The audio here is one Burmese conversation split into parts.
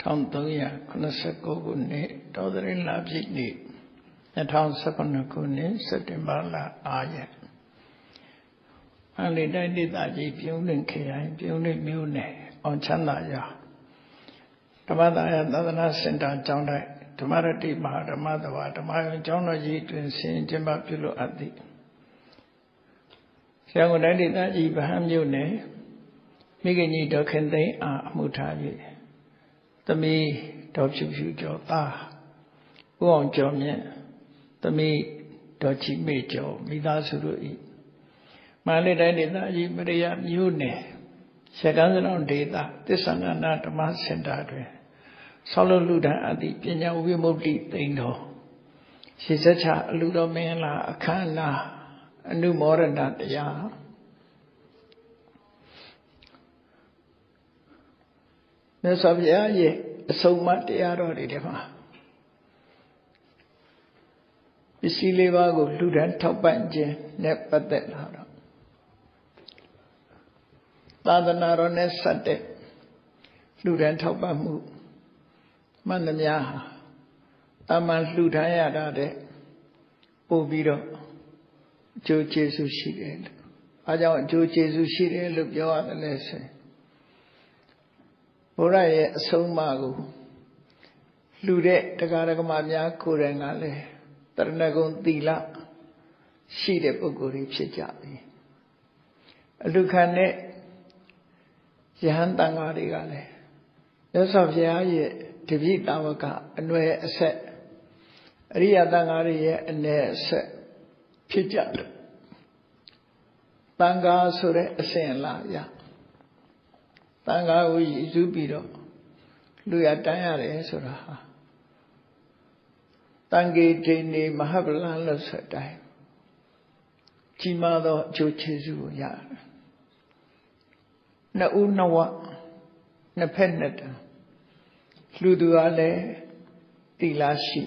1389ခုနှစ်တောသရင်လပြည့်နေ့2019ခုနှစ်စက်တင်ဘာလ9ရက်အန်လီတိုင်းဒေသကြီးပြုံးလင်ခရိုင်ပြုံးလင်မြို့နယ်အောင်ချမ်းသာရွာဓမ္မသာယသာသနာစင်တာကျောင်းတိုင်းဓမ္မရတိမဟာဓမ္မသဘာဓမ္မယုံကျောင်းတော်ကြီးတွင်ဆင်ကျင်းပပြုလို့အပ်သည်ဆရာဝန်တိုင်းဒေသကြီးဗဟန်းမြို့နယ်မိခင်ကြီးဒေါခင်သိန်းအားအမှုထား၍ သမီးဒေါ်ဖြူဖြူကျော်သားဦးအောင်ကျော်မြင့်သမီးဒေါ်ချီမေကျော်မိသားစုတို့ဤမန္တလေးတိုင်းဒေသကြီးမရိယမြို့နယ်ရကန်းစလောင်ဒေသသစ္ဆန္ဒနာဓမ္မစင်တာတွင်ဆောက်လုပ်လူဒန်းအသည့်ပညာဝိမု ക്തി သိန်းတော်ရှေစချအလူတော်မင်္ဂလာအခမ်းအနားအနုမောဒနာတရား မြတ်စွာဘုရားရဲ့အဆုံးအမတရားတော်တွေထဲမှာပစ္စည်းလေးပါးကိုလူဒန်းထောက်ပံ့ခြင်းနဲ့ပတ်သက်လာတော့သာသနာတော်နဲ့ဆက်တဲ့လူဒန်းထောက်ပံ့မှုမှန်သမျှဟာအမှန်လှူဒန်းရတာတဲ့ပို့ပြီးတော့အကျိုးကျေးဇူးရှိတယ်လို့အဲကြောင့်အကျိုးကျေးဇူးရှိတယ်လို့ပြောရတယ်လဲဆိုရင် ဘုရားရဲ့အဆုံးအမကိုလှူတဲ့တရားဓမ္မများကိုယ်တိုင်ကလည်းတရဏဂုံသီလရှိတဲ့ပုဂ္ဂိုလ်တွေဖြစ်ကြပြီအလူခံတဲ့ယဟန်တန်ဃာတွေကလည်းမြတ်စွာဘုရားရဲ့တပိတာဝကအနွယ်အဆက်အရိယတန်ဃာတွေရဲ့အ ਨੇ အဆက်ဖြစ်ကြတယ်တန်ဃာဆိုတဲ့အစဉ်လာရ တန်ဃာကိုရည်စူးပြီးတော့လူရတန်းရတယ်ဆိုတာဟာတန်ကေဒိနေမဟာဗလန်လို့ဆိုတိုင်းကြီးမားသောအကျိုးကျေးဇူးကိုရတယ်နှစ်ဦးနှစ်ဝနှစ်ဖက်နှစ်တန်လူသူကလည်းတိလာရှိ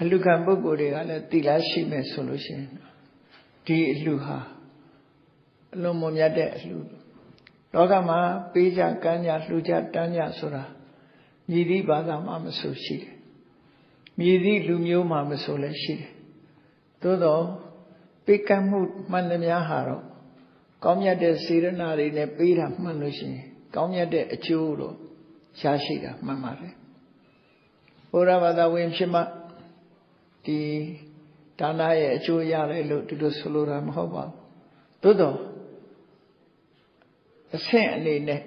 အလူခံပုဂ္ဂိုလ်တွေကလည်းတိလာရှိမယ်ဆိုလို့ရှိရင်ဒီအလူဟာအလုံးမမြတ်တဲ့အလူ လောကမှာပေးကြကမ်းကြလှူကြတန်းကြဆိုတာမြည်သည့်ဘာသာမှမဆိုရှိတယ်မြည်သည့်လူမျိုးမှမဆိုလည်းရှိတယ်သို့တော့ပေးကမ်းမှုမှန်သမျှဟာတော့ကောင်းမြတ်တဲ့စေရနာတွေနဲ့ပေးတာမှန်လို့ရှိရင်ကောင်းမြတ်တဲ့အကျိုးတော့ရရှိတာမှန်ပါတယ်ဘုရားဘာသာဝင်ဖြစ်မှဒီဒါနရဲ့အကျိုးရတယ်လို့ဒီလိုဆိုလိုတာမဟုတ်ပါဘူးသို့တော့ အဆင့်အနေနဲ့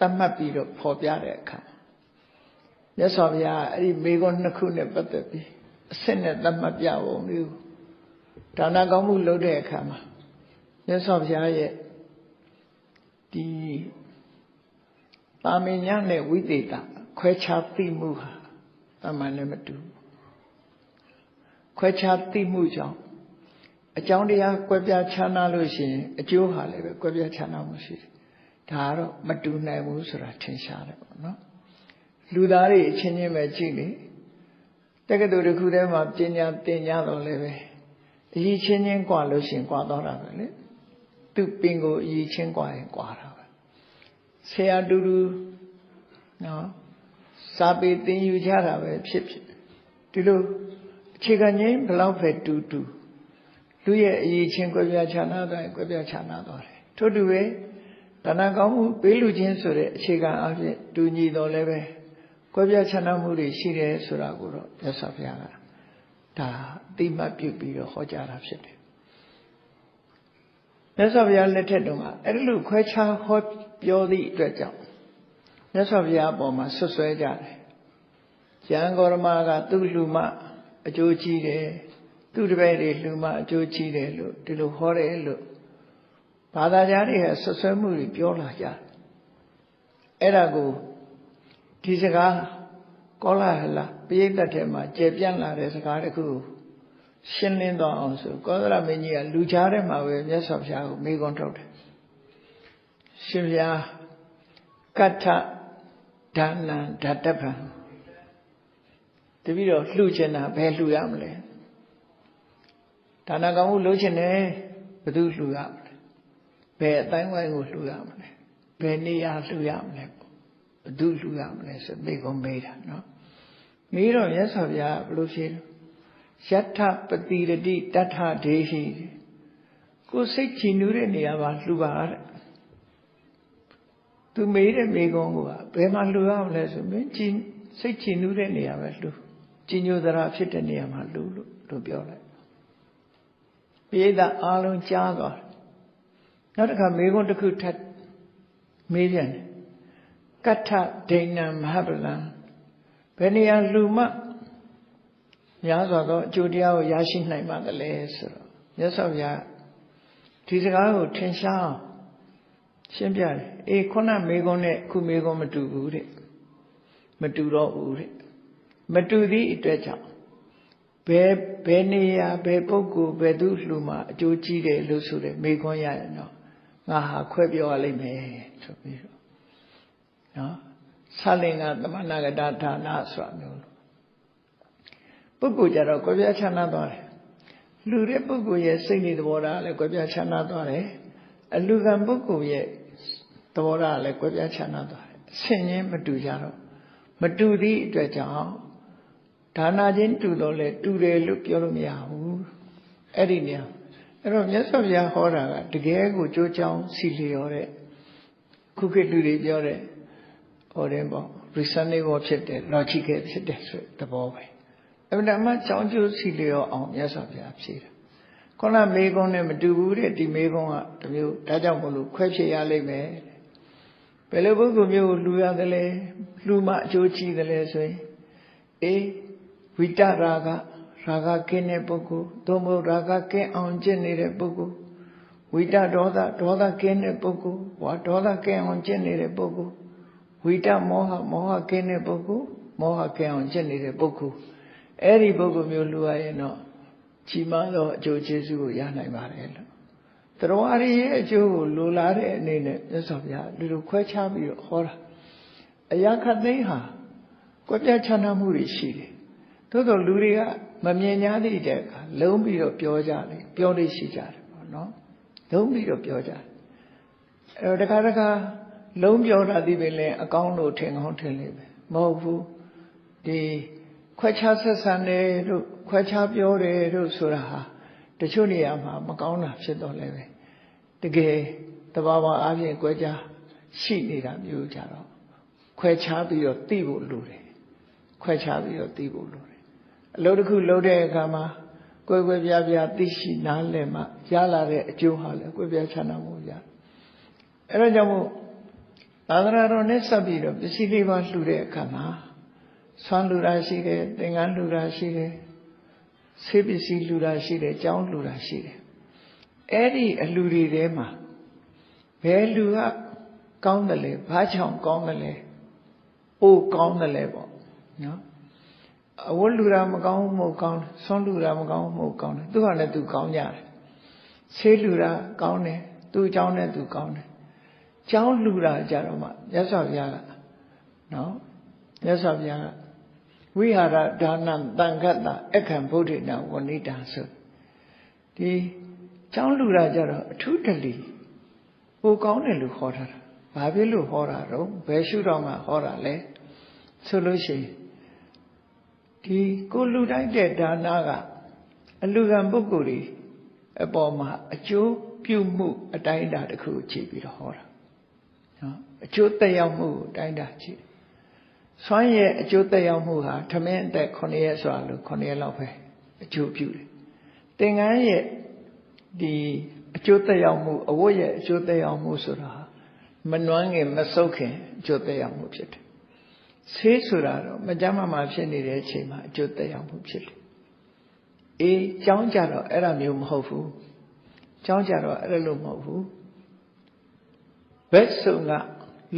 သတ်မှတ်ပြီးတော့ဖော်ပြတဲ့အခါမြတ်စွာဘုရားအဲ့ဒီမိဂုံးနှစ်ခုနဲ့ပတ်သက်ပြီးအဆင့်နဲ့သတ်မှတ်ပြပုံမျိုးဒါနကောင်းမှုလုပ်တဲ့အခါမှာမြတ်စွာဘုရားရဲ့ဒီတာမင်ညာနဲ့ဝိသေသခွဲခြားသိမှုဟာတမန်နဲ့မတူခွဲခြားသိမှုကြောင့်အကြောင်းတရားကွဲပြားခြားနာလို့ရှိရင်အကျိုးဟာလည်းပဲကွဲပြားခြားနာမှုရှိတယ် ဒါတော့မတူနိုင်ဘူးဆိုတာထင်ရှားတယ်ပေါ့နော်လူသားတွေအချင်းချင်းပဲကြည့်လေတက္ကသိုလ်တစ်ခုထဲမှာပညာသင်ကြတော့လည်းပဲအကြီးချင်းချင်းကွာလို့ရှင်ကွာတော့တာပဲလေသူပင်ကိုအကြီးချင်းကွာရင်ကွာတာပဲဆရာတူတူနော်စာပေသင်ယူကြတာပဲဖြစ်ဖြစ်ဒီလိုအခြေခံချင်းဘလောက်ပဲတူတူလူရဲ့အကြီးချင်းကွဲပြားခြားနားသွားရင်ကွဲပြားခြားနားသွားတယ်ထို့တူပဲ တဏှာကောင်းမှုပေးလူချင်းဆိုတဲ့အခြေခံအဖြစ်တူညီတော်လည်းပဲကွဲပြားခြားနာမှုတွေရှိတယ်ဆိုတာကိုတော့မြတ်စွာဘုရားကဒါအတိမတ်ပြုပြီးတော့ဟောကြားတာဖြစ်တယ်မြတ်စွာဘုရားလက်ထက်တုန်းကအဲ့ဒီလိုခွဲခြားဟောပြောသည့်အတွက်ကြောင့်မြတ်စွာဘုရားအပေါ်မှာဆွဆွဲကြတယ်ရန်ဂေါရမကသူ့လူမအကျိုးကြီးတယ်သူ့တပည့်တွေလူမအကျိုးကြီးတယ်လို့ဒီလိုဟောတယ်လို့ ဘာသာကြားတွေကဆွဆွဲမှုတွေပြောလာကြအဲ့ဒါကိုဒီစကားကောလာဟလပိဋကတ်ထဲမှာကျေပြန့်လာတဲ့စကားတခုရှင်းလင်းသွားအောင်ဆိုကောသလမင်းကြီးကလူကြားထဲမှာပဲမြတ်စွာဘုရားကိုမေးခွန်းထုတ်တယ်ရှင်ဘုရားကထဒါနံဓာတပံတပည့်တော်လှူချင်တာဘယ်လှူရမလဲဒါနကောင်းမှုလှူချင်တယ်ဘယ်သူလှူရမလဲ ဘယ်အတိုင်းဝိုင်းကိုလှူရမလဲဘယ်နေရာလှူရမလဲဘယ်သူလှူရမလဲဆိုမိကုံမေးတာနော်မေးတော့မြတ်စွာဘုရားဘယ်လိုဖြေလဲယထပတိရတိတထဒေဟိကိုစိတ်ချီနူးတဲ့နေရာမှာလှူပါတဲ့သူမေးတဲ့မိကုံကဘယ်မှာလှူရမလဲဆိုမင်းချီစိတ်ချီနူးတဲ့နေရာပဲလှူကြီးညိုသရာဖြစ်တဲ့နေရာမှာလှူလို့လို့ပြောလိုက်ပိဋကအားလုံးကြားသွား နောက်တစ်ခါမေကုံတစ်ခုထပ်မေးပြန်တယ်ကထဒိဏံမဟာပလံဘယ်နေရာလူမှများစွာသောအကျိုးတရားကိုရရှိနိုင်ပါသလဲဆိုတော့မြတ်စွာဘုရားဒီစကားကိုထင်ရှားအောင်ရှင်းပြတယ်အေးခုနမေကုန်းနဲ့ခုမေကုန်းမတူဘူးတဲ့မတူတော့ဘူးတဲ့မတူသည့်အတွက်ကြောင့်ဘယ်ဘယ်နေရာဘယ်ပုဂ္ဂိုလ်ဘယ်သူလှူမှအကျိုးကြီးတယ်လို့ဆိုတယ်မေခွန်းရရင်တော့ ငါဟာခွဲပြောရလိမ့်မယ်ဆိုပြီးတော့နော်ဆလင်္ကာသမဏဂတဌာနဆိုတာမျိုးလို့ပုဂ္ဂိုလ်ကြတော့ကိုယ်ပြချမ်းသာသွားတယ်လူတဲ့ပုဂ္ဂိုလ်ရဲ့စိတ်နေသဘောထားလည်းကိုယ်ပြချမ်းသာသွားတယ်အလူကံပုဂ္ဂိုလ်ရဲ့သဘောထားလည်းကိုယ်ပြချမ်းသာသွားတယ်အဆင်ချင်းမတူကြတော့မတူသည့်အတွက်ကြောင့်ဒါနာချင်းတူတော့လေတူတယ်လို့ပြောလို့မရဘူးအဲ့ဒီနေရာ အဲ့တော့မြတ်စွာဘုရားဟောတာကတကယ်ကိုကြိုးချောင်းစီလျော်တဲ့ခုခေတ်လူတွေပြောတဲ့ဟောတယ်ပေါ့ reasonable ဖြစ်တယ် logical ဖြစ်တယ်ဆိုတဲ့သဘောပဲအမှန်တမ်းချောင်းကျိုးစီလျော်အောင်မြတ်စွာဘုရားဖြေတာခုနမေကုန်းနဲ့မတူဘူးတဲ့ဒီမေကုန်းကတမျိုးဒါကြောင့်မလို့ခွဲဖြစ်ရလိမ့်မယ်ဘယ်လိုပုဂ္ဂိုလ်မျိုးလူရတယ်လဲလူမှအကျိုးကြီးတယ်လဲဆိုရင်အေးဝိတရာဂ ရာဂကင်းတဲ့ပုဂ္ဂိုလ်သို့မဟုတ်ရာဂကင်းအောင်ကျင့်နေတဲ့ပုဂ္ဂိုလ်ဝိတဒေါသဒေါသကင်းတဲ့ပုဂ္ဂိုလ်ဝါဒေါသကင်းအောင်ကျင့်နေတဲ့ပုဂ္ဂိုလ်ဝိတမောဟမောဟကင်းတဲ့ပုဂ္ဂိုလ်မောဟကင်းအောင်ကျင့်နေတဲ့ပုဂ္ဂိုလ်အဲ့ဒီပုဂ္ဂိုလ်မျိုးလူရရင်တော့ကြီးမားသောအကျိုးကျေးဇူးကိုရနိုင်ပါတယ်လို့တရားရည်ရဲ့အကျိုးကိုလိုလားတဲ့အနေနဲ့မြတ်စွာဘုရားဒီလိုခွဲခြားပြီးတော့ဟောတာအရာခသိန်းဟာကွက်ပြချမ်းသာမှုတွေရှိတယ်သို့တော်လူတွေက မမြင်ညာသည့်တဲ့အခါလုံးပြီးတော့ပြောကြတယ်ပြောလို့ရှိကြတယ်ပေါ့နော်လုံးပြီးတော့ပြောကြတယ်အဲတော့တခါတခါလုံးပြောတာဒီပဲလဲအကောင်းလို့ထင်ကောင်းထင်လိမ့်မယ်မဟုတ်ဘူးဒီခွဲခြားဆက်ဆံတယ်လို့ခွဲခြားပြောတယ်လို့ဆိုတာဟာတချို့နေရာမှာမကောင်းတာဖြစ်တော့လည်းပဲတကယ်တဘာဝအပြင်ကွဲခြားရှိနေတာမျိုးကြတော့ခွဲခြားပြီးတော့သိဖို့လိုတယ်ခွဲခြားပြီးတော့သိဖို့လိုတယ် အလုပ်တစ်ခုလုပ်တဲ့အခါမှာကွဲကွဲပြားပြားသိရှိနားလည်မှရလာတဲ့အကျိုးဟာလည်းကွဲပြားချမ်းသာမှုရအဲဒါကြောင့်မို့သာသနာတော်နဲ့ဆက်ပြီးတော့ပစ္စည်းလေးပါလှူတဲ့အခါမှာဆွမ်းလှူတာရှိတယ်သင်္ကန်းလှူတာရှိတယ်ဆေးပစ္စည်းလှူတာရှိတယ်ကြောင်းလှူတာရှိတယ်အဲ့ဒီအလှူတွေထဲမှာဘယ်လူကကောင်းတယ်လဲဘာကြောင့်ကောင်းတယ်လဲအိုးကောင်းတယ်လဲပေါ့နော် အဝတ်လူတာမကောင်းမဟုတ်ကောင်းဆွမ်းလူတာမကောင်းမဟုတ်ကောင်းတယ်သူကလည်းသူကောင်းကြတယ်ဆေးလူတာကောင်းတယ်သူเจ้าနဲ့သူကောင်းတယ်เจ้าလူတာကြတော့မှမြတ်စွာဘုရားကနော်မြတ်စွာဘုရားကဝိဟာရဒါနံတန်ခတ်တာအခံဗုဒ္ဓနာဝဏိတာဆိုဒီเจ้าလူတာကြတော့အထုတလီဟိုကောင်းတယ်လို့ခေါ်ထားတာဘာဖြစ်လို့ဟောတာတော့ဘယ်ရှုတော့မှဟောတာလဲဆိုလို့ရှိရင် ဒီကိုလူတိုင်းတဲ့ဒါနကအလူကံပုဂ္ဂိုလ်တွေအပေါ်မှာအကျိုးပြုမှုအတိုင်းအတာတစ်ခုခြေပြီးတော့ဟောတာနော်အကျိုးသက်ရောက်မှုအတိုင်းအတာခြေဆွမ်းရဲ့အကျိုးသက်ရောက်မှုဟာထမင်းအသက်9ရက်စွာလို့9ရက်လောက်ပဲအကျိုးပြုတယ်သင်္ကန်းရဲ့ဒီအကျိုးသက်ရောက်မှုအဝတ်ရဲ့အကျိုးသက်ရောက်မှုဆိုတာမနှွမ်းခင်မဆုပ်ခင်အကျိုးသက်ရောက်မှုဖြစ်တယ် ဆေးဆိုတာတော့မကြမ်းမမာဖြစ်နေတဲ့အချိန်မှာအကျိုးသက်ရောက်မှုဖြစ်တယ်အေးကြောင်းကြတော့အဲ့ဒါမျိုးမဟုတ်ဘူးကြောင်းကြတော့အဲ့လိုမဟုတ်ဘူးဘက်ဆုံက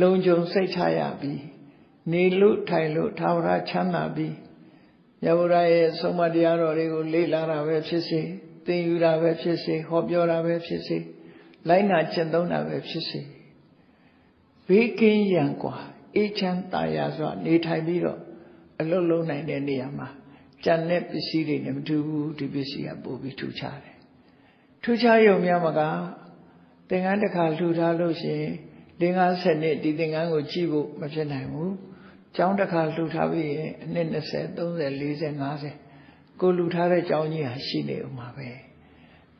လုံခြုံစိတ်ချရပြီးနေလို့ထိုင်လို့သာဝရချမ်းသာပြီးမြတ်ဗုဒ္ဓရဲ့ဆုံးမတရားတော်တွေကိုလေ့လာတာပဲဖြစ်စေသင်ယူတာပဲဖြစ်စေဟောပြောတာပဲဖြစ်စေလိုက်နာကျင့်သုံးတာပဲဖြစ်စေဘေးကင်းရန်กว่า အေးချမ်းသာယာစွာနေထိုင်ပြီးတော့အလုပ်လုပ်နိုင်တဲ့နေရာမှာကြံတဲ့ပစ္စည်းတွေနဲ့မတူဘူးဒီပစ္စည်းကပို့ပြီးထူခြားတယ်ထူခြားရုံများမကသင်္ကန်းတစ်ခါလှူထားလို့ရှိရင်၄50နှစ်ဒီသင်္ကန်းကိုကြည့်ဖို့မဖြစ်နိုင်ဘူးကျောင်းတစ်ခါလှူထားပြီးရင်အနှစ်20 30 40 50ကိုလှူထားတဲ့ကျောင်းကြီးဟာရှိနေဦးမှာပဲ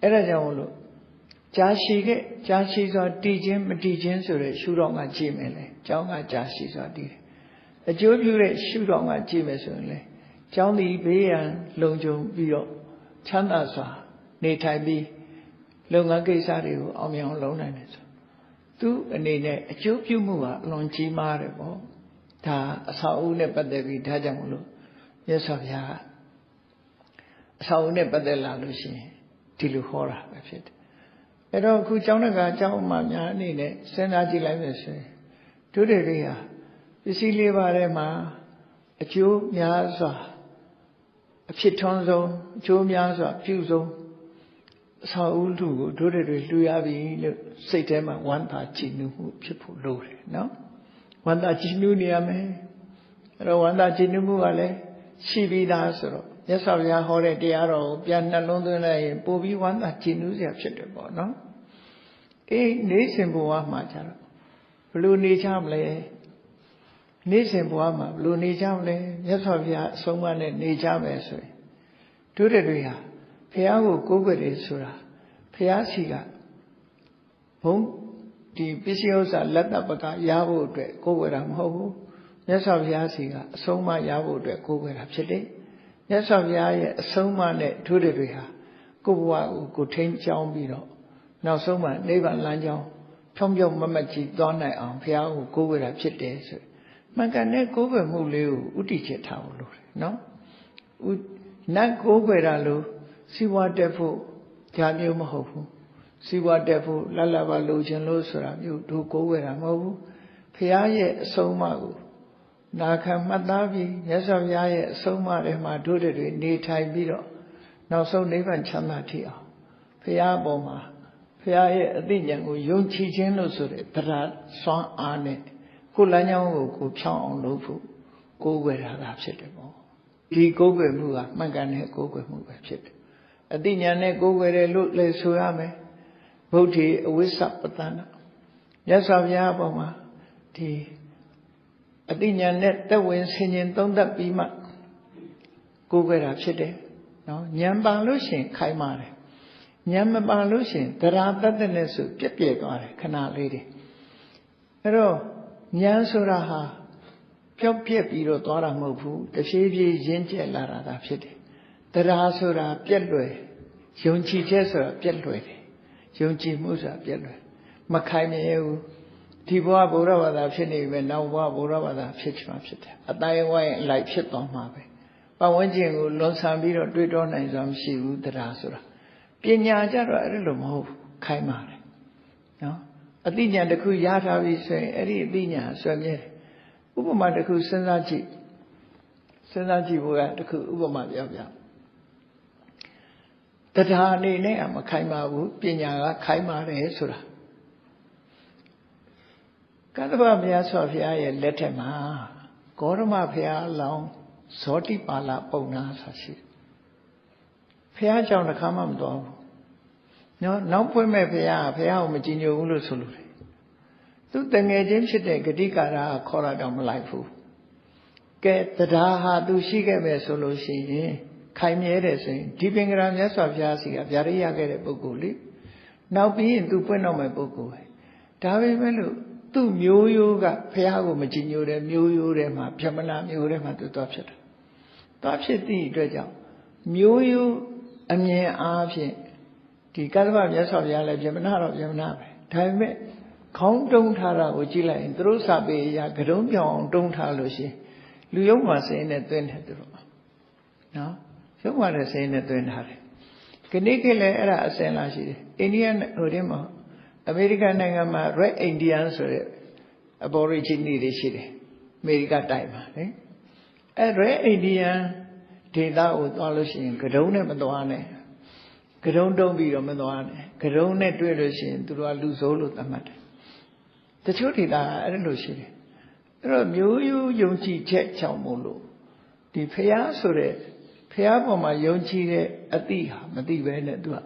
အဲ့ဒါကြောင့်လို့ ကြာရှိခဲ့ကြာရှိစွာတည်ခြင်းမတည်ခြင်းဆိုတဲ့ရှုတော့ကကြည့်မယ်လေကျောင်းကကြာရှိစွာတည်တယ်အကျိုးပြုတဲ့ရှုတော့ကကြည့်မယ်ဆိုရင်လေကျောင်းဒီဘေးရန်လုံခြုံပြီးတော့ချမ်းသာစွာနေထိုင်ပြီးလုပ်ငန်းကိစ္စတွေကိုအောင်မြင်အောင်လုပ်နိုင်တယ်ဆိုသူအနေနဲ့အကျိုးပြုမှုကအလွန်ကြီးမားတယ်ပေါ့ဒါအဆောက်အဦနဲ့ပတ်သက်ပြီးဒါကြောင့်မလို့မြတ်စွာဘုရားအဆောက်အဦနဲ့ပတ်သက်လာလို့ရှိရင်ဒီလိုဟောတာပဲဖြစ်တယ် အဲ့တော့အခုကျောင်းတကာကျောင်းမှများအနေနဲ့စဉ်းစားကြည့်လိုက်မယ်ဆိုရင်ဒုတိယတွေဟာပစ္စည်းလေးပါးထဲမှာအကျိုးများစွာအဖြစ်ထွန်းဆုံးအကျိုးများစွာပြုဆုံးအဆောက်အဦလူကိုဒုတိယတွေလှူရပြီလို့စိတ်ထဲမှာဝမ်းသာကြည်နူးမှုဖြစ်ဖို့လိုတယ်နော်ဝမ်းသာကြည်နူးနေရမယ်အဲ့တော့ဝမ်းသာကြည်နူးမှုကလည်းရှိပြီးသားဆိုတော့ မြတ်စွာဘုရားဟောတဲ့တရားတော်ကိုပြန်နှလုံးသွင်းလိုက်ရင်ပို့ပြီးဝမ်းသာကြည်နူးစရာဖြစ်တယ်ပေါ့နော်အေးနေစဉ်ဘဝမှာကြတော့ဘလို့နေကြမလဲနေစဉ်ဘဝမှာဘလို့နေကြမလဲမြတ်စွာဘုရားအဆုံးအမနဲ့နေကြမယ်ဆိုရင်တို့တွေဟာဘုရားကိုကိုးကွယ်တယ်ဆိုတာဘုရားစီကဘုံဒီပစ္စည်းဥစ္စာလက်တပကရဖို့အတွက်ကိုးကွယ်တာမဟုတ်ဘူးမြတ်စွာဘုရားစီကအဆုံးအမရဖို့အတွက်ကိုးကွယ်တာဖြစ်တယ် မြတ်စွာဘုရားရဲ့အဆုံးအမနဲ့တို့တွေဟာကိုယ့်ဘဝကိုကိုထိန်းချောင်းပြီးတော့နောက်ဆုံးမှနိဗ္ဗာန်လမ်းကြောင်းဖြောင်းဖြောင်းမမတ်ကြီးသွားနိုင်အောင်ဘုရားကိုကိုးကွယ်တာဖြစ်တယ်ဆိုမှန်ကန်တဲ့ကိုးကွယ်မှုလေးကိုဥတီချက်ထားဖို့လိုတယ်နော်ဥနတ်ကိုးကွယ်တာလို့စီဝါတက်ဖို့ကြာမျိုးမဟုတ်ဘူးစီဝါတက်ဖို့လလပါလိုချင်လို့ဆိုတာမျိုးတို့ကိုးကွယ်တာမဟုတ်ဘူးဘုရားရဲ့အဆုံးအမကို နာခံမှတ်သားပြီးမြတ်စွာဘုရားရဲ့အဆုံးအမတွေမှာတို့တွေနေထိုင်ပြီးတော့နောက်ဆုံးနိဗ္ဗာန်ချမ်းသာထိအောင်ဘုရားအပေါ်မှာဘုရားရဲ့အသိဉာဏ်ကိုယုံကြည်ခြင်းလို့ဆိုတဲ့တရားစွမ်းအားနဲ့ကိုလမ်းကြောင်းကိုကိုဖြောင်းအောင်လုပ်ဖို့ကိုးကွယ်တာသာဖြစ်တယ်ပေါ့ဒီကိုးကွယ်မှုကမှန်ကန်တဲ့ကိုးကွယ်မှုပဲဖြစ်တယ်အသိဉာဏ်နဲ့ကိုးကွယ်တယ်လို့လည်းဆိုရမယ်ဗုဒ္ဓေအဝိစ္စပတနာမြတ်စွာဘုရားအပေါ်မှာဒီ အသိဉာဏ်နဲ့တက်ဝင်ဆင်ခြင်သုံးသပ်ပြီးမှကိုးကွယ်တာဖြစ်တယ်နော်ဉာဏ်ပါလို့ရှင်ခိုင်းပါတယ်ဉာဏ်မပါလို့ရှင်တရားတတ်တဲ့နဲ့ဆိုပြက်ပြက်သွားတယ်ခဏလေးတွေအဲ့တော့ဉာဏ်ဆိုတာဟာပျောက်ပြက်ပြီးတော့သွားတာမဟုတ်ဘူးတဖြည်းဖြည်းရင့်ကျက်လာတာသာဖြစ်တယ်တရားဆိုတာပြက်လွယ်ယုံကြည်ချက်ဆိုတာပြက်လွယ်တယ်ယုံကြည်မှုဆိုတာပြက်လွယ်မခိုင်မြဲဘူး ဒီဘဝဗုဒ္ဓဘာသာဖြစ်နေပြီနောက်ဘဝဗုဒ္ဓဘာသာဖြစ်ချင်မှဖြစ်တယ်အတိုင်းဝိုင်းအလိုက်ဖြစ်သွားမှာပဲပတ်ဝန်းကျင်ကိုလွန်ဆန်ပြီးတော့တွေးတောနိုင်စွာမရှိဘူးတရားဆိုတာပညာကြတော့အဲ့လိုမဟုတ်ဘူးခိုင်းပါတယ်နော်အသိဉာဏ်တစ်ခုရထားပြီဆိုရင်အဲ့ဒီအသိဉာဏ်ဆွဲမြဲတယ်ဥပမာတစ်ခုစဉ်းစားကြည့်စဉ်းစားကြည့်ဖို့ကတစ်ခုဥပမာပြောပြတရားအနေနဲ့မခိုင်းပါဘူးပညာကခိုင်းပါတယ်ဆိုတာ ကတ္တဗဘုရားဆောဘုရားရဲ့လက်ထက်မှာဂေါရမဘုရားအလောင်းဇောတိပါဠပုံနာဆိုရှိတယ်ဘုရားကြောင့်တစ်ခါမှမတော်ဘူးနော်နောက်ဖွင့်မဲ့ဘုရားဘုရားကိုမကြည်ညိုဘူးလို့ဆိုလို့တယ်သူတငယ်ချင်းဖြစ်တဲ့ဂတိကာရခေါ်တာတော့မလိုက်ဘူးကဲတရားဟာသူရှိခဲ့မယ်ဆိုလို့ရှိရင်ခိုင်မြဲတယ်ဆိုရင်ဒီပင်ကရာမြတ်စွာဘုရားစီကဗျာဒိရခဲ့တဲ့ပုဂ္ဂိုလ်လေနောက်ပြီးရင်သူပွင့်တော့မဲ့ပုဂ္ဂိုလ်ပဲဒါပေမဲ့လို့ သူ့မျိုးရိုးကဘုရားကိုမကြည်ညိုတဲ့မျိုးရိုးထဲမှာဗြဟ္မဏမျိုးထဲမှာသူသွားဖြစ်တာသွားဖြစ်သည့်အတွက်ကြောင့်မျိုးရိုးအမြင်အားဖြင့်ဒီကတ္တဗမြတ်စွာဘုရားလည်းဗြဟ္မဏတော့ဗြဟ္မဏပဲဒါပေမဲ့ခေါင်းတုံးထားတာကိုကြည့်လိုက်ရင်သူတို့စာပေအရာကတုံးပြောင်းတုံးထားလို့ရှိရင်လူယုံမှာစိန်နဲ့တွင်းတယ်သူတို့နော်ရုပ်မှာလည်းစိန်နဲ့တွင်းထားတယ်ခဏခေတ်လည်းအဲ့ဒါအစင်လာရှိတယ်အိန္ဒိယဟိုတင်းမှာ အမေရိကန်နိုင်ငံမှာ Red Indian ဆိုတဲ့ Aborigine တွေရှိတယ်အမေရိကတိုက်မှာလေအဲ Red Indian ဒေသကိုသွားလို့ရှိရင်ကတုံးနဲ့မသွားနဲ့ကတုံးတုံးပြီးတော့မသွားနဲ့ကတုံးနဲ့တွေ့လို့ရှိရင်သူတို့ကလူဆိုးလို့သတ်မှတ်တယ်တချို့ဒေသကအဲ့လိုရှိတယ်အဲ့တော့မျိုးရိုးယုံကြည်ချက်ကြောင့်မို့လို့ဒီဖះဆိုတဲ့ဖះပေါ်မှာယုံကြည်တဲ့အတိဟာမသိပဲနဲ့သူက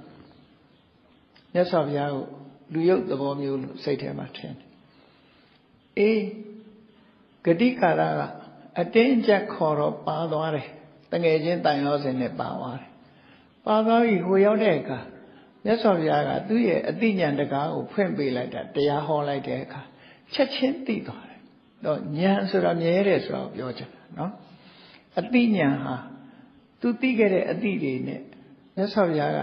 မြတ်စွာဘုရားကို လူယုတ်သဘောမျိုးလို့စိတ်ထဲမှာထင်တယ်အေးဂတိကာရကအတင်းအကျပ်ခေါ်တော့ပါသွားတယ်တငယ်ချင်းတန်ရောစင်နဲ့ပါသွားတယ်ပါသွားပြီဟိုရောက်တဲ့အခါမြတ်စွာဘုရားကသူ့ရဲ့အတိညာဏ်တကားကိုဖွင့်ပေးလိုက်တာတရားဟောလိုက်တဲ့အခါချက်ချင်းသိသွားတယ်တော့ဉာဏ်ဆိုတာမြဲတယ်ဆိုတာပြောချင်တာနော်အတိညာဏ်ဟာသူသိခဲ့တဲ့အတိတွေနဲ့မြတ်စွာဘုရားက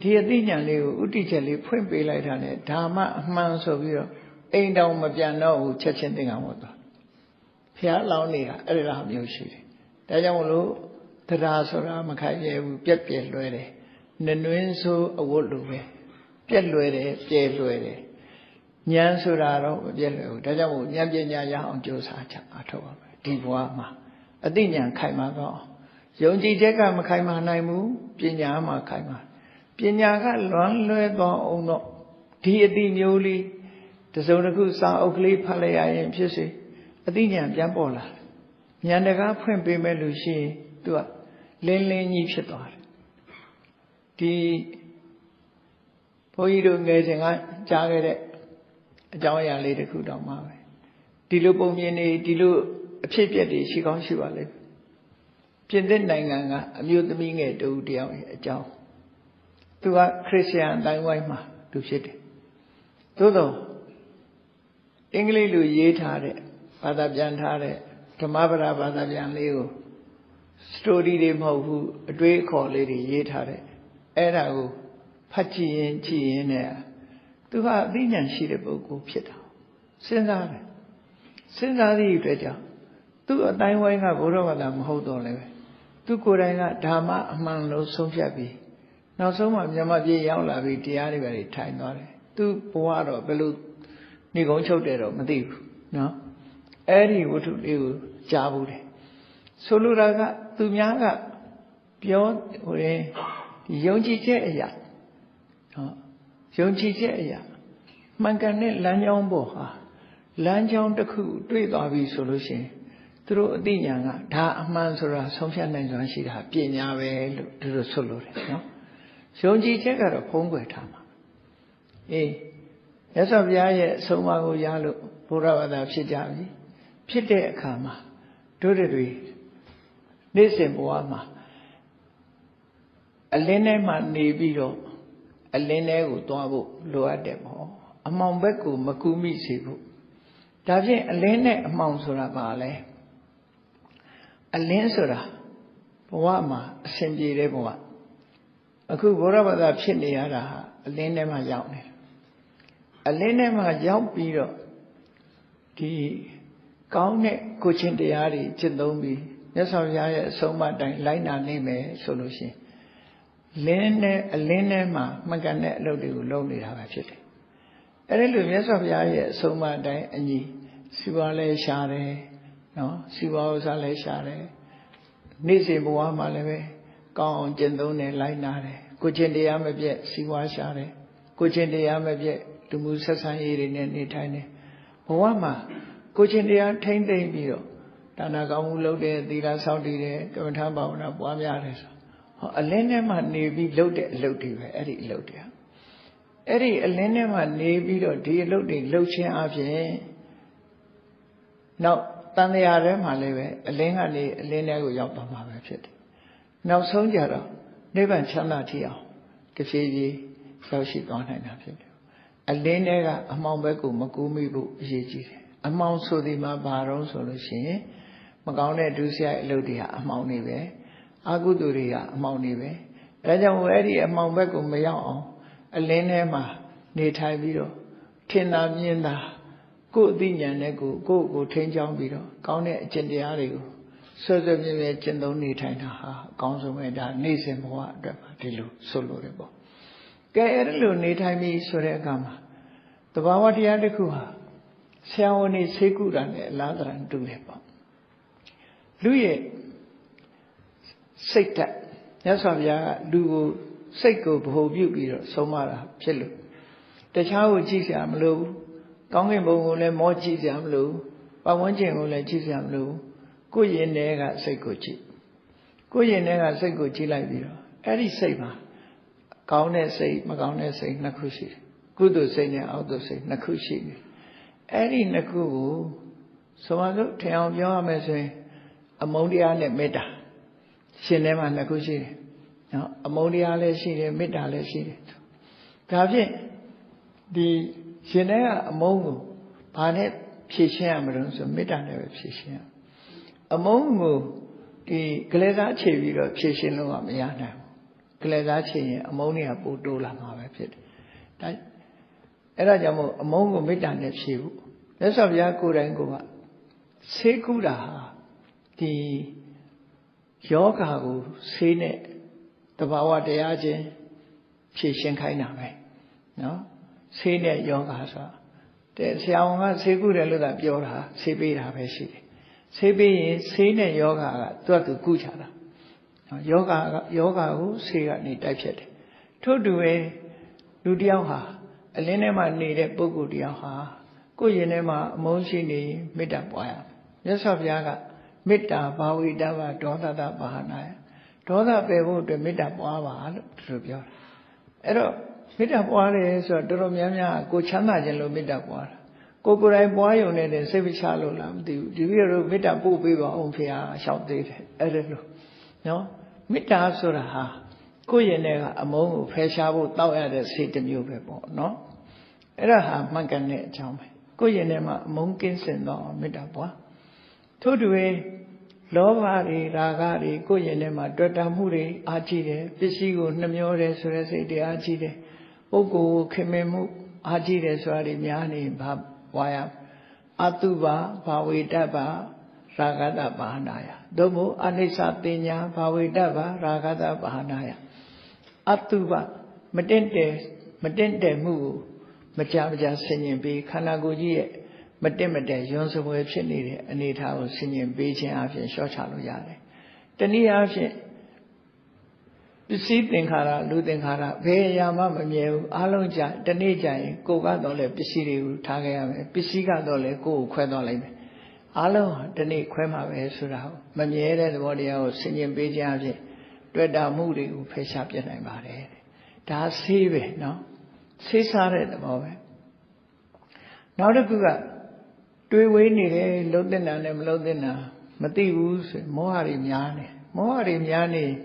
ဒီအသိဉာဏ်လေးကိုဥတီချက်လေးဖွင့်ပေးလိုက်တာနဲ့ဓမ္မအမှန်ဆိုပြီးတော့အိမ်တောင်မပြန်တော့ဘူးချက်ချင်းသင်္ကန်းဝတ်သွားဖះလောင်းနေတာအဲ့ဒါမျိုးရှိတယ်ဒါကြောင့်မလို့တရားဆိုတာမခိုင်ရဲဘူးပြက်ပြက်လွဲတယ်နနွင်းဆိုအဝတ်လိုပဲပြက်လွဲတယ်ပြဲလွဲတယ်ဉာဏ်ဆိုတာတော့မပြက်လွယ်ဘူးဒါကြောင့်မို့ဉာဏ်ပညာရအောင်ကြိုးစားချအထောက်ပါမယ်ဒီဘဝမှာအသိဉာဏ်ခိုင်မာတော့ယုံကြည်ချက်ကမခိုင်မာနိုင်ဘူးပညာမှခိုင်မာ ပညာကလွန်လွဲသွားအောင်တော့ဒီအတိမျိုးလေးတစုံတစ်ခုစာအုပ်ကလေးဖတ်လိုက်ရရင်ဖြစ်စေအသိဉာဏ်ပြန်ပေါ်လာဉာဏ်တကားဖွင့်ပေးမဲ့လို့ရှိရင်သူကလင်းလင်းကြီးဖြစ်သွားတယ်ဒီဘုန်းကြီးတို့ငယ်စဉ်ကကြားခဲ့တဲ့အကြောင်းအရာလေးတစ်ခုတော့မှာပဲဒီလိုပုံမြင်နေဒီလိုအဖြစ်အပျက်တွေရှိကောင်းရှိပါလိမ့်ပြင်သစ်နိုင်ငံကအမျိုးသမီးငယ်တူတယောက်ရဲ့အကြောင်း သူကခရစ်ယာန်အတိုင်းဝိုင်းမှာသူဖြစ်တယ်သို့တော့အင်္ဂလိပ်လိုရေးထားတဲ့ဘာသာပြန်ထားတဲ့ဓမ္မပဒဘာသာပြန်လေးကိုစတိုရီတွေမဟုတ်ဘူးအတွေးအခေါ်လေးတွေရေးထားတဲ့အဲ့ဒါကိုဖတ်ကြည့်ရင်ကြည့်ရင်ねသူကအသိဉာဏ်ရှိတဲ့ပုဂ္ဂိုလ်ဖြစ်တာစဉ်းစားတယ်စဉ်းစားသည့်အတွက်ကြောင့်သူ့အတိုင်းဝိုင်းကဘုရားဘာသာမဟုတ်တော့လည်းပဲသူကိုယ်တိုင်ကဓမ္မအမှန်လို့ဆုံးဖြတ်ပြီး နောက်ဆုံးမှမြမပြေရောက်လာပြီးတရားတွေပဲထိုင်သွားတယ်သူဘဝတော့ဘယ်လိုနေကုန်းချုပ်တယ်တော့မသိဘူးနော်အဲ့ဒီဝတ္ထုလေးကိုကြားဘူးတယ်ဆိုလိုတာကသူများကပြောဟိုရင်ယုံကြည်ချက်အရာနော်ယုံကြည်ချက်အရာမှန်ကန်တဲ့လမ်းကြောင်းပေါ်ဟာလမ်းကြောင်းတစ်ခုတွေ့သွားပြီဆိုလို့ရှိရင်သူတို့အသိဉာဏ်ကဒါအမှန်ဆိုတာဆုံးဖြတ်နိုင်စွမ်းရှိတာပညာပဲလို့သူတို့ဆိုလို့တယ်နော် ယုံကြည်ချက်ကတော့ဖုံးကွယ်ထားမှာအေးမြတ်စွာဘုရားရဲ့အဆုံးအမကိုရလို့ဘုရားဘာသာဖြစ်ကြပြီဖြစ်တဲ့အခါမှာတို့တွေနေ့စဉ်ဘဝမှာအလင်းထဲမှာနေပြီးတော့အလင်းထဲကိုသွားဖို့လိုအပ်တယ်ပေါ့အမောင်ဘက်ကိုမကူးမိစေဖို့ဒါဖြင့်အလင်းနဲ့အမောင်ဆိုတာဘာလဲအလင်းဆိုတာဘဝမှာအစဉ်ပြေတဲ့ဘဝ အခုဘုရားဘာသာဖြစ်နေရတာဟာအလင်းထဲမှာရောက်နေတယ်အလင်းထဲမှာရောက်ပြီးတော့ဒီကောင်းတဲ့ကိုချင်းတရားတွေကျင့်သုံးပြီးမြတ်စွာဘုရားရဲ့အဆုံးအမတိုင်းလိုက်နာနေမယ်ဆိုလို့ရှိရင်လင်းနဲ့အလင်းထဲမှာမှန်ကန်တဲ့အလုပ်တွေကိုလုပ်နေတာပဲဖြစ်တယ်။အဲဒီလိုမြတ်စွာဘုရားရဲ့အဆုံးအမတိုင်းအညီစီပွားလဲရှားတယ်နော်စီပွားဥစားလဲရှားတယ်နေ့စဉ်ဘဝမှာလည်းပဲ ကောင်းအောင်ကျင့်သုံးတယ်လိုက်နာတယ်ကိုချင်းတရားမပြည့်စီပွားရှားတယ်ကိုချင်းတရားမပြည့်လူမှုဆက်ဆံရေးတွေနဲ့နေထိုင်တယ်ဘဝမှာကိုချင်းတရားထိမ့်သိမ့်ပြီးတော့ဒါနာကောင်းမှုလုပ်တယ်သီလဆောက်တည်တယ်ကမ္မထာဘာဝနာပွားများတယ်ဆိုဟောအလင်းထဲမှာနေပြီးလုပ်တဲ့အလုပ်တွေပဲအဲ့ဒီအလုပ်တွေအဲ့ဒီအလင်းထဲမှာနေပြီးတော့ဒီအလုပ်တွေလုပ်ခြင်းအပြင်နောက်တန်လျာထဲမှာလည်းပဲအလင်းကနေအလင်းထဲကိုရောက်သွားမှာပဲဖြစ်တယ် နောက်ဆုံးကြတော့နိဗ္ဗာန်ချမ်းသာထီအောင်တဖြည်းဖြည်းရောက်ရှိသွားနိုင်တာဖြစ်တယ်အလင်းထဲကအမှောင်ဘက်ကိုမကူးမိဖို့အရေးကြီးတယ်အမှောင်ဆိုဒီမှာဘာတော့ဆိုလို့ရှိရင်မကောင်းတဲ့ဒုစရိုက်အလုပ်တွေဟာအမှောင်နေပဲအကုသိုလ်တွေကအမှောင်နေပဲဒါကြောင့်အဲ့ဒီအမှောင်ဘက်ကိုမရောက်အောင်အလင်းထဲမှာနေထိုင်ပြီးတော့ထင်သာမြင်သာကိုယ်အသိဉာဏ်နဲ့ကိုကိုယ့်ကိုထိန်းချောင်းပြီးတော့ကောင်းတဲ့အကျင့်တရားတွေကို ဆွဆွမြဲမြဲကျင့်သုံးနေထိုင်တာဟာအကောင်းဆုံးပဲဒါနေ့စဉ်ဘဝအတွက်ပါဒီလိုဆိုလို့ရပေါ့ကဲအဲ့လိုနေထိုင်ပြီးဆိုတဲ့အခါမှာတဘာဝတရားတစ်ခုဟာဆရာဝန်နေဆေးကုတာနဲ့အလားတန်တူတယ်ပေါ့လူရဲ့စိတ်ဓာတ်မြတ်စွာဘုရားကလူကိုစိတ်ကိုဗဟုပြုပြီးတော့ဆုံးမတာဖြစ်လို့တခြားကိုကြည့်စရာမလိုဘူးကောင်းကင်ဘုံကိုလည်းမောကြည့်စရာမလိုဘူးပတ်ဝန်းကျင်ကိုလည်းကြည့်စရာမလိုဘူး ကိုယ်ရင်ထဲကစိတ်ကိုကြည့်ကိုယ်ရင်ထဲကစိတ်ကိုကြည့်လိုက်ပြီးတော့အဲ့ဒီစိတ်မှာကောင်းတဲ့စိတ်မကောင်းတဲ့စိတ်နှစ်ခုရှိတယ်ကုသိုလ်စိတ်နဲ့အောက်သိုလ်စိတ်နှစ်ခုရှိတယ်အဲ့ဒီနှစ်ခုကိုဆိုပါစို့ထင်အောင်ပြောရမယ်ဆိုရင် အမုန်းတရားနဲ့မေတ္တာရှင်ထဲမှာနှစ်ခုရှိတယ်နော်အမုန်းတရားလည်းရှိတယ်မေတ္တာလည်းရှိတယ်ဒါဖြင့်ဒီရှင်ထဲကအမုန်းကိုဘာနဲ့ဖြည့်ရှင်းရမလို့ဆိုမေတ္တာနဲ့ပဲဖြည့်ရှင်းရ အမုန်းကိုဒီကလေးစားခြေပြီးတော့ဖြည့်ရှင်းလို့ကမရနိုင်ဘူးကလေးစားခြေရင်အမုန်းတွေကပိုတိုးလာမှာပဲဖြစ်တယ်ဒါအဲ့ဒါကြောင့်မို့အမုန်းကိုမေတ္တာနဲ့ဖြည့်ဖို့မြတ်စွာဘုရားကိုယ်တိုင်ကဆေးကုတာဟာဒီယောဂါကိုဆေးနဲ့တဘာဝတရားချင်းဖြည့်ရှင်းခိုင်းတာပဲနော်ဆေးနဲ့ယောဂါဆိုတာတဲ့ဆရာဝန်ကဆေးကုတယ်လို့သာပြောတာဆေးပေးတာပဲရှိတယ် ဆေးပေးရင်ဆေးနဲ့ယောဂါကသူ့အတူကုချတာနော်ယောဂါကယောဂါကိုဆေးကနေတိုက်ဖြတ်တယ်ထို့တူပဲလူတယောက်ဟာအလင်းထဲမှာနေတဲ့ပုဂ္ဂိုလ်တယောက်ဟာကိုယ်ရင်ထဲမှာအမုန်းရှိနေမေတ္တာပွားရမြတ်စွာဘုရားကမေတ္တာဘာဝိတဝဒေါသတပါဟနာယဒေါသပယ်ဖို့အတွက်မေတ္တာပွားပါလို့ဒီလိုပြောတာအဲ့တော့မေတ္တာပွားတယ်ဆိုတော့တော်တော်များများကိုချမ်းသာခြင်းလို့မေတ္တာပွားတာ ကိုကိုယ်တိုင်ပွားယုံနေတဲ့စိတ်မချလို့လားမသိဘူးဒီပြည့်တော့မေတ္တာပို့ပေးပါအောင်ဖေဟာရှောက်သေးတယ်အဲ့ဒါလို့နော်မေတ္တာဆိုတာဟာကိုယ့်ရင်ထဲကအမုန်းကိုဖယ်ရှားဖို့တောက်ရတဲ့စိတ်တစ်မျိုးပဲပေါ့နော်အဲ့ဒါဟာမှန်ကန်တဲ့အကြောင်းပဲကိုယ့်ရင်ထဲမှာအမုန်းကင်းစင်သောမေတ္တာပွားထို့တူပဲလောဘတွေရာဂတွေကိုယ့်ရင်ထဲမှာတွေ့တာမှုတွေအားကြီးတယ်ပစ္စည်းကိုနှမျောတယ်ဆိုတဲ့စိတ်တွေအားကြီးတယ်ပုဂ္ဂိုလ်ကိုခင်မင်မှုအားကြီးတယ်ဆိုတာတွေများနေဘာ ဝါယအတုပါဘာဝေတ္တပါရာဂတပါဟနာယသို့မဟုတ်အနိစ္စတင်ညာဘာဝေတ္တပါရာဂတပါဟနာယအတုပမတင့်တယ်မတင့်တယ်မှုကိုမကြမကြဆင်ញင်ပြီးခန္ဓာကိုယ်ကြီးရဲ့မတက်မတက်ရွံစပွဲဖြစ်နေတဲ့အနေအထားကိုဆင်ញင်ပေးခြင်းအပြင်ရှော့ချလို့ရတယ်။တနည်းအားဖြင့် ပစ္စည်းသင်္ခါရလူသင်္ခါရဘယ်အရာမှမမြဲဘူးအလုံးကြတနေ့ကြရင်ကိုကတော့လေပစ္စည်းတွေကိုထားခဲ့ရမယ်ပစ္စည်းကတော့လေကိုယ်ကိုခွဲသွားလိုက်မယ်အလုံးဟာတနေ့ခွဲမှာပဲဆိုတာမမြဲတဲ့သဘောတရားကိုဆင်ခြင်ပေးခြင်းအဖြစ်တွေ့တာမှုတွေကိုဖယ်ရှားပြနိုင်ပါတယ်ဒါဆေးပဲနော်ဆေးစားတဲ့သဘောပဲနောက်တစ်ခုကတွေးဝေးနေတယ်လုံးတင်တာနဲ့မလုံးတင်တာမသိဘူးဆိုမောဟတွေများနေမောဟတွေများနေရင်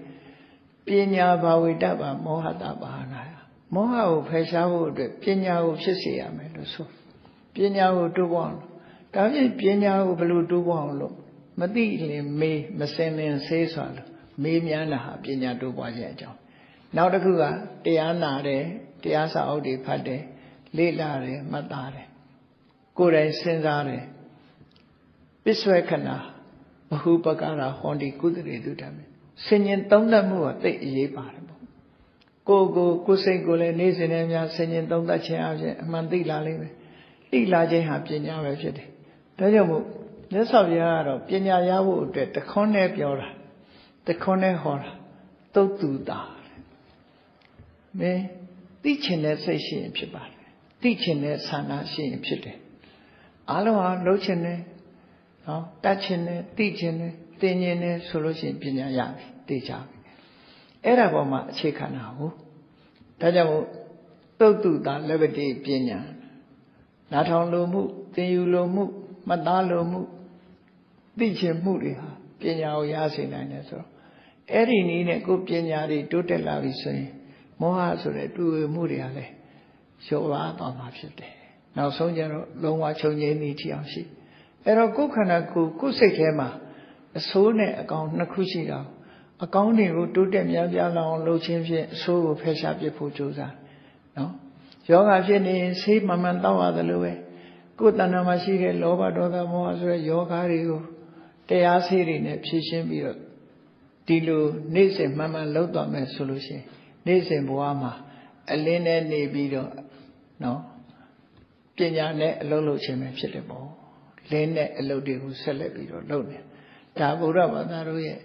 ပညာဘာဝိတ္တပါမောဟတပါဏာမောဟကိုဖယ်ရှားဖို့အတွက်ပညာကိုဖြစ်စေရမယ်လို့ဆိုပညာကိုတိုးပွားအောင်ဒါဖြင့်ပညာကိုဘယ်လိုတိုးပွားအောင်လို့မသိရင်မေးမစင်လင်ဆေးစွာလို့မေးမြန်းတာဟာပညာတိုးပွားခြင်းအကြောင်းနောက်တစ်ခုကတရားနာတယ်တရားစာအုပ်တွေဖတ်တယ်လေ့လာတယ်မှတ်သားတယ်ကိုယ်တိုင်စဉ်းစားတယ်ပစ္ဆွေခဏဘဟုပကရာဟောဒီကုသရေတုတမေ ဆင်ញင်သုံးသပ်မှုကသိအရေးပါတယ်ပေါ့ကိုကိုကိုစိတ်ကိုလည်းနေ့စဉ်နဲ့များဆင်ញင်သုံးသပ်ခြင်းအပြင်အမှန်သိလာလိမ့်မယ်သိလာခြင်းဟာပညာပဲဖြစ်တယ်ဒါကြောင့်မို့မြတ်စွာဘုရားကတော့ပညာရဖို့အတွက်တခွန်းနဲ့ပြောတာတခွန်းနဲ့ဟောတာသုတ်တူတာမင်းသိချင်တဲ့စိတ်ရှိရင်ဖြစ်ပါတယ်သိချင်တဲ့ဆန္ဒရှိရင်ဖြစ်တယ်အားလုံးဟာလှုပ်ချင်တယ်နော်တတ်ချင်တယ်သိချင်တယ် သင်ញင်တယ်ဆိုလို့ရှိရင်ပညာရပြီသိကြပြီအဲ့ဒါပေါ်မှာအခြေခံတာကိုဒါကြောင့်မို့သုတ်တုတာလက်ပတိပညာနားထောင်လိုမှုသင်ယူလိုမှုမှတ်သားလိုမှုသိချင်မှုတွေဟာပညာကိုရစေနိုင်တယ်ဆိုတော့အဲ့ဒီနည်းနဲ့ကိုပညာတွေတိုးတက်လာပြီဆိုရင်မောဟဆိုတဲ့တူဝေမှုတွေကလည်းလျှော့ပါသွားမှာဖြစ်တယ်နောက်ဆုံးကျတော့လုံးဝချုပ်ငြိမ်းနေချအောင်ရှိအဲ့တော့ကိုယ်ခန္ဓာကိုယ်ကိုယ်စိတ်ထဲမှာ အဆိုးနဲ့အကောင်နှစ်ခုရှိတာအကောင်းတွေကိုတိုးတက်များပြားလာအောင်လုပ်ခြင်းဖြင့်အဆိုးကိုဖယ်ရှားပစ်ဖို့ကြိုးစားနော်ယောဂဖြစ်နေဆေးမှန်မှန်တောက်ရတယ်လို့ပဲကိုယ်တဏ္ဍာမှာရှိတဲ့လောဘဒေါသမောဟဆိုတဲ့ယောဂတွေကိုတရားဆေးတွေနဲ့ဖြည့်ရှင်းပြီးတော့ဒီလိုနေ့စဉ်မှန်မှန်လုပ်သွားမယ်ဆိုလို့ရှိရင်နေ့စဉ်ဘဝမှာအလင်းနဲ့နေပြီးတော့နော်ပညာနဲ့အလုံးလုံးခြင်းပဲဖြစ်တယ်ပေါ့လင်းနဲ့အလုပ်တွေကိုဆက်လက်ပြီးတော့လုပ်နေ ဒါဗုဒ္ဓဘာသာတို့ရဲ့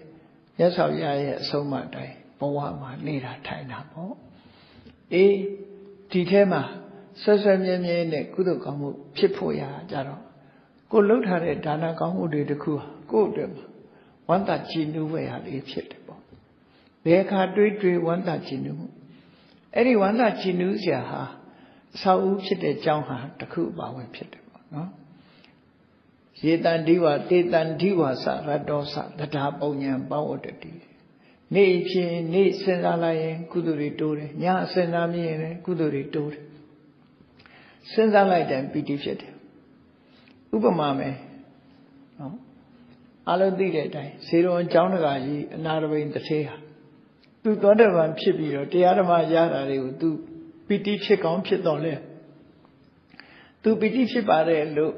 ရသော်ရရဲ့အဆုံးအမတိုင်းဘဝမှာနေတာထိုင်တာပေါ့အေးဒီထဲမှာဆွဆွမြဲမြဲနဲ့ကုသိုလ်ကောင်းမှုဖြစ်ဖို့ရာကြတော့ကိုလှုပ်ထားတဲ့ဒါနကောင်းမှုတွေတခုဟာကိုယ့်အတွက်ဝမ်းသာကြည်နူးဝယ်ရလေးဖြစ်တယ်ပေါ့ဘယ်အခါတွေးတွေးဝမ်းသာကြည်နူးမှုအဲ့ဒီဝမ်းသာကြည်နူးစရာဟာအဆောက်အဦဖြစ်တဲ့ကြောင်းဟာတခုပါဝင်ဖြစ်တယ်ပေါ့နော် ရေတန်ဒီဝတေတန်ဒီဝသရတ္တောသတ္တာပုံညာပဝတ္တိနေ့ဖြင့်နေ့စဉ်းစားလိုက်ရင်ကုသိုလ်တွေတိုးတယ်ညစဉ်းစားမြင်ရင်လည်းကုသိုလ်တွေတိုးတယ်စဉ်းစားလိုက်တဲ့ပီတိဖြစ်တယ်ဥပမာမယ်နော်အလုံးသိတဲ့အတိုင်းဇေရုံအကြောင်းတကာကြီးအနာရဘိန်တစ်သေးဟာသူသောတပန်ဖြစ်ပြီးတော့တရားဓမ္မရတာတွေကိုသူပီတိဖြစ်ကောင်းဖြစ်တော်လဲသူပီတိဖြစ်ပါတယ်လို့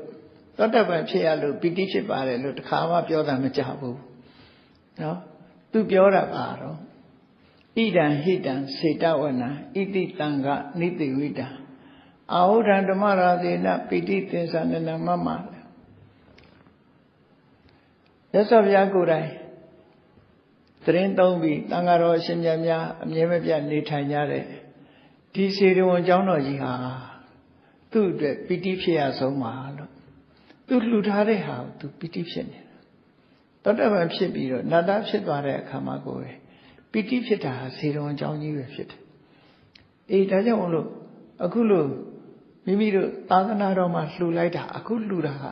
သောတပန်ဖြစ်ရလို့ပီတိဖြစ်ပါတယ်လို့တခါမှပြောတာမကြဘူးနော်သူပြောတာပါတော့ဣဒံဟိတံစေတဝနံဣတိတံကနိတိဝိတံအာဟုဒံဓမ္မရာဇေနပိတိသင်္ဆနနမမရသော်ဘုရားကိုယ်တိုင်သတင်းသုံးပြီးတန်ဃာတော်အရှင်မြတ်များအမြဲမပြတ်နေထိုင်ကြတဲ့ဒီစေတဝန်ကျောင်းတော်ကြီးဟာသူ့အတွက်ပိတိဖြစ်ရဆုံးပါလို့ သူလှူထားတဲ့ဟာကိုသူပိတိဖြစ်နေတာတောတပံဖြစ်ပြီးတော့နတ်သားဖြစ်သွားတဲ့အခါမှာကိုယ်ပိတိဖြစ်တာဟာစေတဝန်ကျောင်းကြီးပဲဖြစ်တယ်အေးဒါကြောင့်မလို့အခုလို့မိမိတို့သာသနာတော်မှာလှူလိုက်တာအခုလှူတာက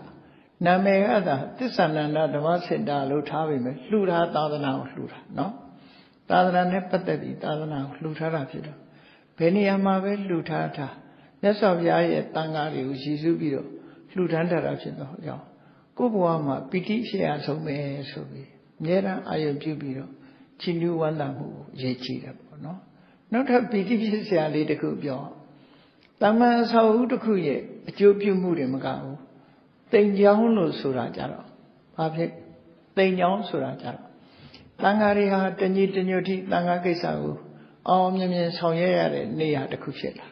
နာမည်ကသာသစ္ဆန္ဒဓမ္မစင်တာလို့ထားပေမဲ့လှူတာသာသနာကိုလှူတာနော်သာသနာနဲ့ပတ်သက်ပြီးသာသနာကိုလှူထားတာဖြစ်တော့ဘယ်နေရာမှာပဲလှူထားတာမြတ်စွာဘုရားရဲ့တန်ခါးတွေကိုရည်စူးပြီးတော့ လှူဒန်းထားတာဖြစ်တော့ကြောင့်ကိုယ့်ဘဝမှာပီတိဖြစ်ရဆုံးပဲဆိုပြီးအများအားအာရုံပြုပြီးတော့ချီးနူးဝမ်းသာမှုကိုရည်ကြည်တယ်ပေါ့နော်နောက်ထပ်ပီတိဖြစ်စရာလေးတစ်ခုပြောတမန်အဆောက်အဦတစ်ခုရဲ့အကျိုးပြုမှုတွေမကဘူးတိမ်ကြောင်းလို့ဆိုတာကြတော့ဘာဖြစ်တိမ်ကြောင်းဆိုတာကြတော့တန်ဃာတွေဟာတညီတညွတ်ထိတန်ဃာကိစ္စကိုအောင်မြင်မြင်ဆောင်ရွက်ရတဲ့နေရာတစ်ခုဖြစ်လာ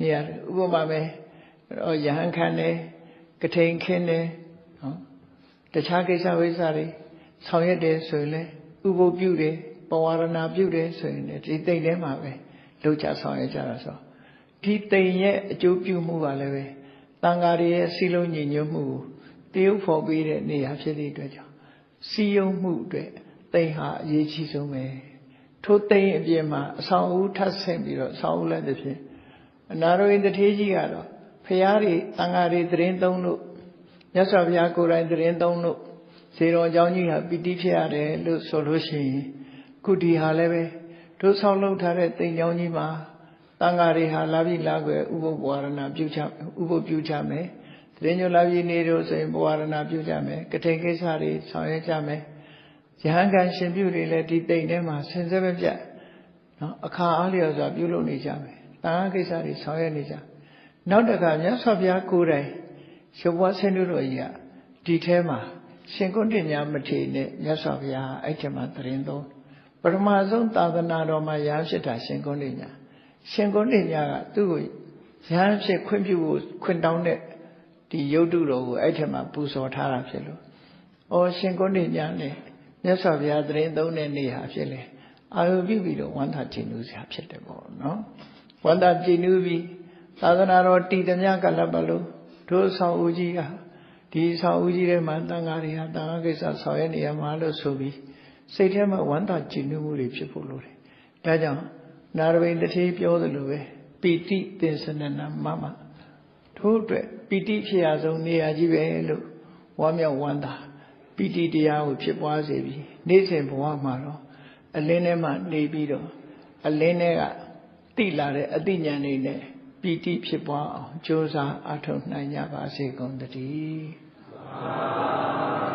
နေရာဥပမာပဲတော့ယဟန်ခန်တယ် ကထိန်ခင်းတယ်နော်တခြားကိစ္စဝိစ္စတွေဆောင်ရွက်တယ်ဆိုရင်လည်းဥပုပ်ပြုတယ်ပဝရဏပြုတယ်ဆိုရင်လည်းဒီတိမ်ထဲမှာပဲလုပ်ကြဆောင်ရွက်ကြတာဆိုဒီတိမ်ရဲ့အကျိုးပြုမှုကလည်းပဲတန်ဃာတွေရဲ့စီလုံးညီညွတ်မှုကိုတရုပ်ဖော်ပေးတဲ့နေရာဖြစ်တဲ့အတွက်ကြောင့်စီယုံမှုအတွက်တိမ်ဟာအရေးကြီးဆုံးပဲထိုတိမ်အပြင်မှာအဆောင်ဦးထပ်ဆင့်ပြီးတော့အဆောင်ဦးလည်းတစ်ဖြစ်အနာရောင်တထေးကြီးကတော့ ဖရာတွေတန်ဃာတွေသတင်းသုံးလို့မြတ်စွာဘုရားကိုယ်တိုင်သတင်းသုံးလို့ဇေရောအကြောင်းကြီးဟာပီတိဖြစ်ရတယ်လို့ဆိုလို့ရှိရင်ခုဒီဟာလည်းပဲတို့ဆောက်လုပ်ထားတဲ့တိမ်ကြောင်းကြီးမှာတန်ဃာတွေဟာလာပြီးလာွယ်ဥပုပ်ဘဝရဏပြုချဥပုပ်ပြုချမယ်တရင်ညလာပြီးနေတို့ဆိုရင်ဘဝရဏပြုချမယ်ကထိန်ကိစ္စတွေဆောင်ရွက်ကြမယ်ယဟန်ကန်ရှင်ပြုတွေလည်းဒီတိမ်ထဲမှာဆင်ဆက်မပြတ်နော်အခါအားလျော်စွာပြုလုပ်နေကြမယ်တန်ခါကိစ္စတွေဆောင်ရွက်နေကြ နောက်တခါမြတ်စွာဘုရားကိုယ်တိုင်ရုပ်ဘဝဆင်းရဲတော်ကြီးကဒီထဲမှာရှင်ကုဋ္ဌညာမထေနဲ့မြတ်စွာဘုရားအဲ့ဒီမှာတရင်သုံးပထမဆုံးသာသနာတော်မှာရာဖြစ်တာရှင်ကုဋ္ဌညာရှင်ကုဋ္ဌညာကသူ့ကိုရဟန်းဖြစ်ခွင့်ပြုဖို့ခွင့်တောင်းတဲ့ဒီယုတ်တုတော်ကိုအဲ့ထက်မှာပူဇော်ထားတာဖြစ်လို့။အော်ရှင်ကုဋ္ဌညာနဲ့မြတ်စွာဘုရားတရင်သုံးတဲ့နေ့ဟာဖြစ်လေအာရုံပြုပြီးတော့ဝမ်းသာကျင်လို့စရာဖြစ်တယ်ပေါ့နော်။ဝမ်းသာကျင်လို့ပြီး သာသနာတော်တည်သည်များကလပ်ပါလို့တို့ဆောင်ဦးကြီးကဒီဆောင်ဦးကြီးထဲမှာတန်ဃာတွေဟာတန်ဃာကိစ္စဆောင်ရွက်နေရမှာလို့ဆိုပြီးစိတ်ထဲမှာဝမ်းသာကြည်နူးမှုတွေဖြစ်ဖို့လိုတယ်။ဒါကြောင့်နာရဝိန်တတိပြောသလိုပဲပီတိသင်္စနနာမမထို့အတွက်ပီတိဖြစ်ရဆုံးနေရာကြီးပဲလို့ဝမ်းမြောက်ဝမ်းသာပီတိတရားကိုဖြစ်ပွားစေပြီးနေ့စဉ်ဘဝမှာတော့အလင်းထဲမှာနေပြီးတော့အလင်းထဲကတိလာတဲ့အသိဉာဏ်တွေနဲ့ ပီတိဖြစ်ပွားအောင်ကြိုးစားအထောက်နိုင်ကြပါစေကုန်တည်း